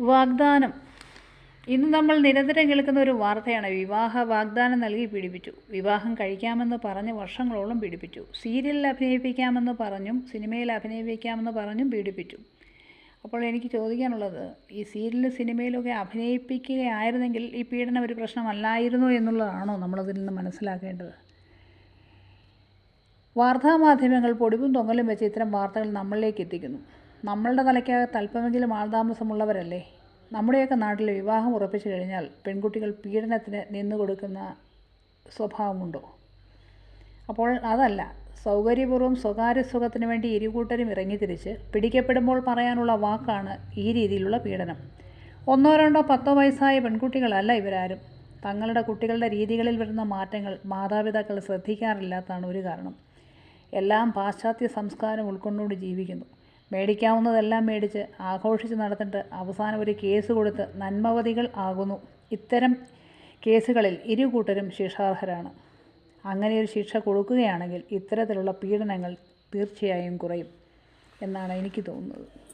വാഗ്ദാനം. ഇന്ന് നമ്മൾ നിരന്തരം കേൾക്കുന്ന ഒരു വാർത്തയാണ്. വിവാഹ വാഗ്ദാനം നൽകി പീഡിപ്പിച്ചു. വിവാഹം കഴിക്കാമെന്ന് പറഞ്ഞ് വർഷങ്ങളോളം പീഡിപ്പിച്ചു. സീരിയലിൽ അഭിനയിപ്പിക്കാമെന്ന് പറഞ്ഞും സിനിമയിൽ അഭിനയിപ്പിക്കാമെന്ന് പറഞ്ഞും പീഡിപ്പിച്ചു. അപ്പോൾ എനിക്ക് ചോദിക്കാനുള്ളത് ഈ സീരിയലും സിനിമയിലൊക്കെ അഭിനയിപ്പിക്കുകയായിരുന്നെങ്കിൽ ഈ പീഡനം ഒരു പ്രശ്നമല്ലായിരുന്നു എന്നുള്ളതാണോ നമ്മളതിൽ നിന്ന് മനസ്സിലാക്കേണ്ടത്? വാർത്താമാധ്യമങ്ങൾ പൊടിപ്പും തൊങ്ങലും വെച്ച് ഇത്തരം വാർത്തകൾ നമ്മളിലേക്ക് എത്തിക്കുന്നു. നമ്മളുടെ തലയ്ക്കകത്ത് അല്പമെങ്കിലും ആൾതാമസമുള്ളവരല്ലേ? നമ്മുടെയൊക്കെ നാട്ടിൽ വിവാഹം ഉറപ്പിച്ചു കഴിഞ്ഞാൽ പെൺകുട്ടികൾ പീഡനത്തിന് നിന്നു കൊടുക്കുന്ന സ്വഭാവമുണ്ടോ? അപ്പോൾ അതല്ല സൗകര്യപൂർവം സ്വകാര്യ സുഖത്തിന് വേണ്ടി ഇരുകൂട്ടരും ഇറങ്ങിത്തിരിച്ച് പിടിക്കപ്പെടുമ്പോൾ പറയാനുള്ള വാക്കാണ് ഈ രീതിയിലുള്ള പീഡനം. ഒന്നോ രണ്ടോ പത്തോ വയസ്സായ പെൺകുട്ടികളല്ല ഇവരാരും. തങ്ങളുടെ കുട്ടികളുടെ രീതികളിൽ വരുന്ന മാറ്റങ്ങൾ മാതാപിതാക്കൾ ശ്രദ്ധിക്കാറില്ലാത്തതാണ് ഒരു കാരണം. എല്ലാം പാശ്ചാത്യ സംസ്കാരം ഉൾക്കൊണ്ടുകൊണ്ട് ജീവിക്കുന്നു. മേടിക്കാവുന്നതെല്ലാം മേടിച്ച് ആഘോഷിച്ച് നടന്നിട്ട് അവസാനം ഒരു കേസ് കൊടുത്ത് നന്മവതികൾ ആകുന്നു. ഇത്തരം കേസുകളിൽ ഇരു കൂട്ടരും ശിക്ഷാർഹരാണ്. അങ്ങനെ ഒരു ശിക്ഷ കൊടുക്കുകയാണെങ്കിൽ ഇത്തരത്തിലുള്ള പീഡനങ്ങൾ തീർച്ചയായും കുറയും എന്നാണ് എനിക്ക് തോന്നുന്നത്.